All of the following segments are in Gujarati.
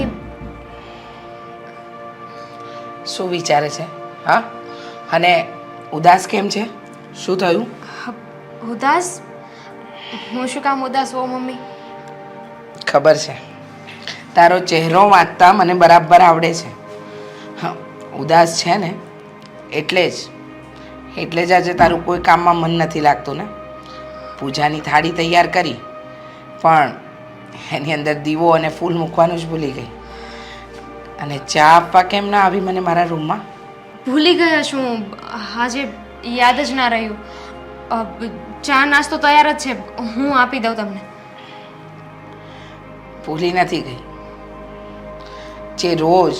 મમ્મી શું વિચારે છે? હા? અને ઉદાસ કેમ છે? શું થયું? ઉદાસ? હું શું કામ ઉદાસ હો મમ્મી? ખબર છે. તારો ચહેરો વાંચતા મને બરાબર આવડે છે. હા ઉદાસ છે ને? એટલે જ. એટલે જ આજે તારું કોઈ કામમાં મન નથી લાગતું ને? પૂજાની થાળી તૈયાર કરી. પણ એની અંદર દીવો અને ફૂલ મૂકવાનું જ ભૂલી ગઈ. અને ચા આપવા કેમ ના આવી મને મારા રૂમમાં? ભૂલી ગયા છું. આજે યાદ જ ના રહ્યું. ચા નાસ્તો તૈયાર જ છે. હું આપી દઉં તમને. ભૂલી નથી ગઈ. જે રોજ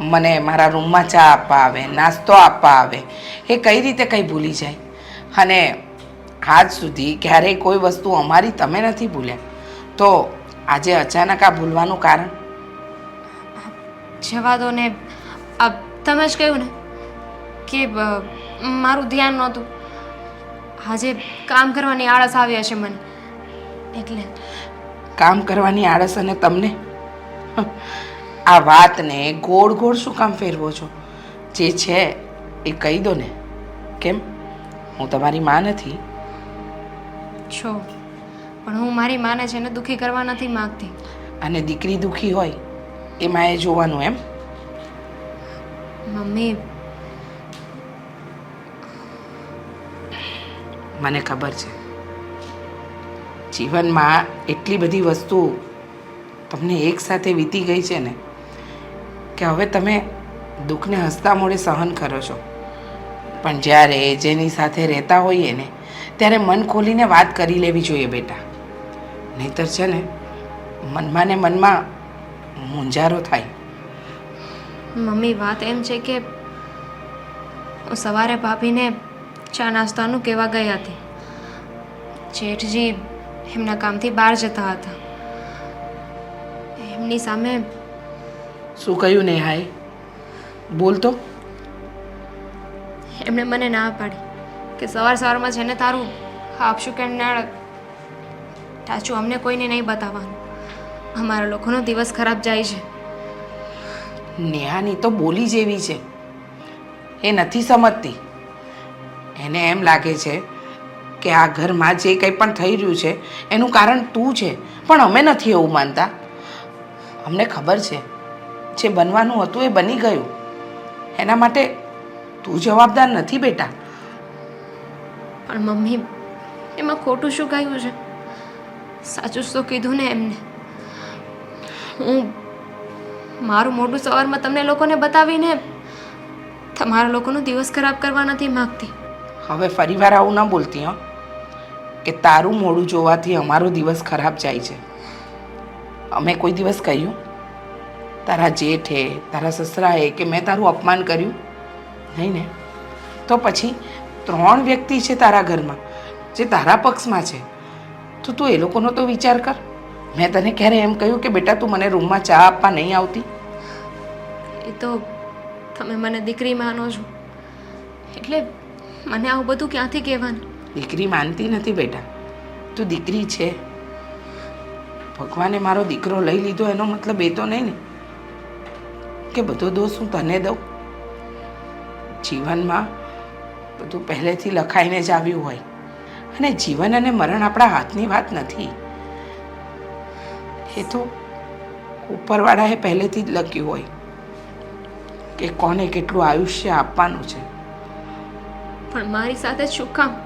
મને મારા રૂમમાં ચા આપવા આવે નાસ્તો આપવા આવે એ કઈ રીતે કંઈ ભૂલી જાય? અને આજ સુધી ક્યારેય કોઈ વસ્તુ અમારી તમે નથી ભૂલ્યા. તો આજે અચાનક આ ભૂલવાનું કારણ? જવા દો ને તમે જ કહ્યું ને કે મારું ધ્યાન નહોતું. આજે કામ કરવાની આળસ આવી હશે મને. એટલે કામ કરવાની આળસ અને તમને? આ વાતને ગોળ ગોળ શું કામ ફેરવો છો? જે છે એ કહી દો ને. કેમ? હું તમારી માં નથી. છો. પણ હું મારી માને છે ને દુઃખી કરવા નથી માંગતી. અને દીકરી દુઃખી હોય એ માએ જોવાનું એમ? મમ્મી. મને ખબર છે. જીવનમાં એટલી બધી વસ્તુ તમને એકસાથે વીતી ગઈ છે ને કે હવે તમે દુઃખને હસતા મોડે સહન કરો છો. પણ જ્યારે જેની સાથે રહેતા હોઈએ ને ત્યારે મન ખોલીને વાત કરી લેવી જોઈએ બેટા. નહીતર છે ને મનમાં ને મનમાં મૂંઝારો થાય. મમ્મી વાત એમ છે કે હું સવારે ભાભીને ચા નાસ્તાનું કહેવા ગઈ હતી. જેઠજી એમના કામથી બહાર જતા હતા. એમની સામે શું કહ્યું નેહાએ? બોલ તો. એમણે મને ના પાડી કે સવાર સવારમાં છે ને તારું આપશું કે ના ટાચું અમને કોઈને નહીં બતાવવાનું. અમારા લોકોનો દિવસ ખરાબ જાય છે. નેહાની તો બોલી જેવી છે. એ નથી સમજતી. એને એમ લાગે છે કે આ ઘરમાં જે કંઈ પણ થઈ રહ્યું છે એનું કારણ તું છે. પણ અમે નથી એવું માનતા. અમને ખબર છે જે બનવાનું હતું એ બની ગયું. એના માટે તું જવાબદાર નથી બેટા. પણ મમ્મી એમાં ખોટું શું કહ્યું છે? સાચું શું કીધું ને એમને? હું મારું મોઢું સવારમાં તમને લોકોને બતાવીને તમારા લોકોનો દિવસ ખરાબ કરવા નથી માગતી. હવે ફરીવાર આવું ન બોલતી, હો? કે તારું મોડું જોવાથી અમારો દિવસ ખરાબ જાય છે. અમે કોઈ દિવસ કહ્યું, તારા જેઠે, તારા સસરાએ કે મેં તારું અપમાન કર્યું? નહીં ને. તો પછી ત્રણ વ્યક્તિ છે તારા ઘરમાં, જે તારા પક્ષમાં છે. તો તું એ લોકોનો તો વિચાર કર. મેં તને ક્યારે એમ કહ્યું કે બેટા તું મને રૂમમાં ચા આપવા નહીં આવતી? એ તો તમે મને દીકરી માનો છો. એટલે મને આવું બધું ક્યાંથી કહેવાનું? દીકરી માનતી નથી બેટા. તું દીકરી છે. ભગવાને મારો દીકરો લઈ લીધો એનો મતલબ એ તો નહીં ને કે બધો દોષ હું તને દઉં. જીવનમાં બધું પહેલેથી લખાઈને જ આવ્યું હોય. અને જીવન અને મરણ આપણા હાથની વાત નથી. એ તો ઉપરવાળાએ પહેલેથી જ લખ્યું હોય કે કોને કેટલું આયુષ્ય આપવાનું છે. પણ મારી સાથે શું કામ?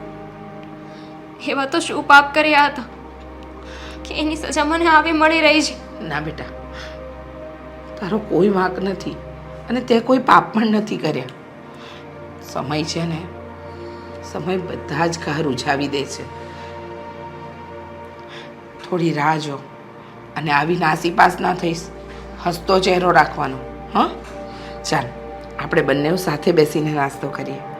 એવા તો શું પાપ કર્યા હતા કે એની સજા મને આવી મળી રહી છે. ના બેટા તારો કોઈ વાંક નથી અને તે કોઈ પાપ પણ નથી કર્યા. સમય છે ને સમય બધા જ ઘર ઉજાવી દે છે. થોડી રાહ જો અને આવી નાસીપાસ ના થઈશ. હસતો ચહેરો રાખવાનો, હં? ચાલ, આપણે બંને સાથે બેસીને નાસ્તો કરીએ.